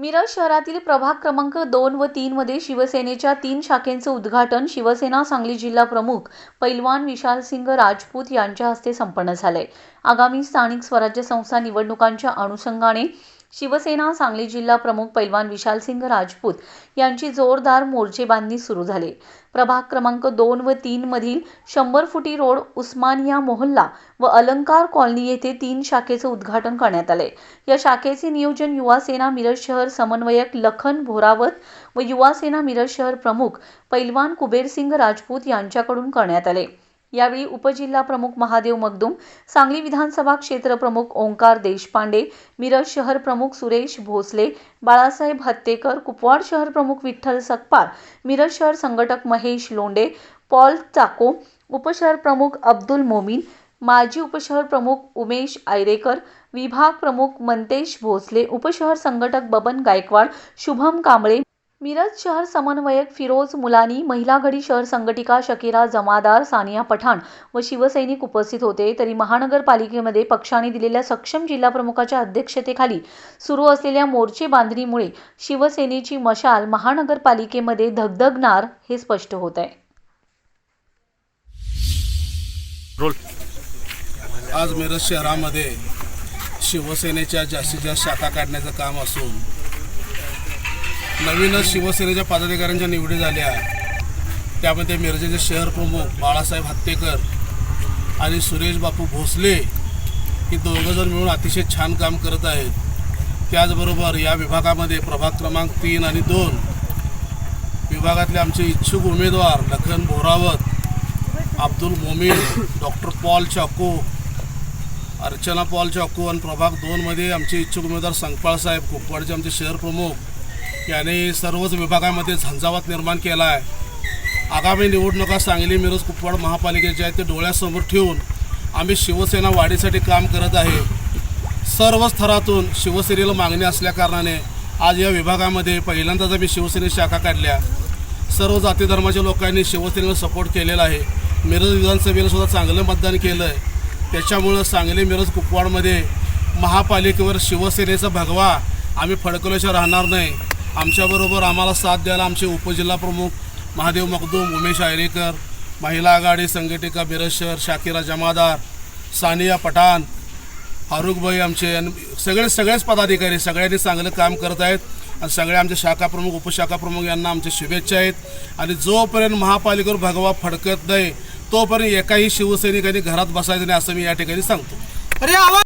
मिरज शहरातील प्रभाग क्रमांक दोन व तीन मध्ये शिवसेनेच्या तीन शाखेचं उद्घाटन शिवसेना सांगली जिल्हा प्रमुख पैलवान विशालसिंग राजपूत यांच्या हस्ते संपन्न झालंय. आगामी स्थानिक स्वराज्य संस्था निवडणुकांच्या अनुषंगाने शिवसेना सांगली जिल्हा प्रमुख पैलवान विशालसिंग राजपूत यांची जोरदार मोर्चेबांधणी सुरू झाली. प्रभाग क्रमांक दोन व तीन मधील शंभर फुटी रोड उस्मानिया मोहल्ला व अलंकार कॉलनी येथे तीन शाखेचं उद्घाटन करण्यात आले. या शाखेचे नियोजन युवा सेना मिरज शहर समन्वयक लखन भोरावत व युवा सेना मिरज शहर प्रमुख पैलवान कुबेरसिंग राजपूत यांच्याकडून करण्यात आले. यावेळी उपजिल्हा प्रमुख महादेव मगदुम सांगली विधानसभा क्षेत्र प्रमुख ओंकार देशपांडे मिरज शहर प्रमुख सुरेश भोसले बाळासाहेब हत्तेकर कुपवाड शहर प्रमुख विठ्ठल सकपार मिरज शहर संघटक महेश लोंडे पॉल चाको उपशहर प्रमुख अब्दुल मोमीन माजी उपशहर प्रमुख उमेश आयरेकर विभाग प्रमुख मंतेश भोसले उपशहर संघटक बबन गायकवाड शुभम कांबळे मिरज शहर समन्वयक फिरोज मुलानी महिला घडी शहर संघटिका शकीरा जमादार सानिया पठाण व शिवसैनिक उपस्थित होते. तरी महानगरपालिकेमध्ये पक्षाने दिलेल्या सक्षम जिल्हाप्रमुखाच्या अध्यक्षतेखाली सुरू असलेल्या मोर्चे बांधणीमुळे शिवसेनेची मशाल महानगरपालिकेमध्ये धगधगणार हे स्पष्ट होत आहे. आज मिरज शहरामध्ये शिवसेनेच्या जास्तीत जास्त शाखा काढण्याचं काम असून नवीनच शिवसेनेच्या पदाधिकाऱ्यांच्या निवडी झाल्या. त्यामध्ये मिरजेचे शहर प्रमुख बाळासाहेब हत्तेकर आणि सुरेश बापू भोसले ही दोघंजण मिळून अतिशय छान काम करत आहेत. त्याचबरोबर या विभागामध्ये प्रभाग क्रमांक तीन आणि दोन विभागातले आमचे इच्छुक उमेदवार लखन भोरावत अब्दुल मोमीन डॉक्टर पॉल चाको अर्चना पॉल चाकू आणि प्रभाग दोनमध्ये आमचे इच्छुक उमेदवार संकपाळसाहेब कुपवाडचे आमचे शहर प्रमुख याने सर्वच विभागामध्ये झंझावात निर्माण केला आहे. आगामी निवडणुका सांगली मिरज कुपवाड महापालिकेच्या आहेत ते डोळ्यासमोर ठेवून आम्ही शिवसेना वाढीसाठी काम करत आहे. सर्व स्तरातून शिवसेनेला मागणी असल्याकारणाने आज या विभागामध्ये पहिल्यांदाच आम्ही शिवसेनेची शाखा काढल्या. सर्व जाती धर्माच्या लोकांनी शिवसेनेला सपोर्ट केलेला आहे. मिरज विधानसभेला सुद्धा चांगलं मतदान केलं आहे त्याच्यामुळं सांगली मिरज कुपवाडमध्ये महापालिकेवर शिवसेनेचा भगवा आम्ही फडकवल्याशिवाय राहणार नाही. आमच्याबरोबर आम्हाला साथ द्यायला आमचे उपजिल्हा प्रमुख महादेव मखदूम उमेश आयरेकर महिला आघाडी संघटिका बिरशर शाकिरा जमादार सानिया पठाण फारुखभाई आमचे सगळे सगळेच पदाधिकारी सगळ्यांनी चांगलं काम करत आहेत. आणि सगळे आमचे शाखा प्रमुख उपशाखा प्रमुख यांना आमच्या शुभेच्छा आहेत. आणि जोपर्यंत महापालिकेवर भगवा फडकत नाही तोपर्यंत एकाही शिवसैनिकांनी घरात बसायचं नाही असं मी या ठिकाणी सांगतो. अरे आवाज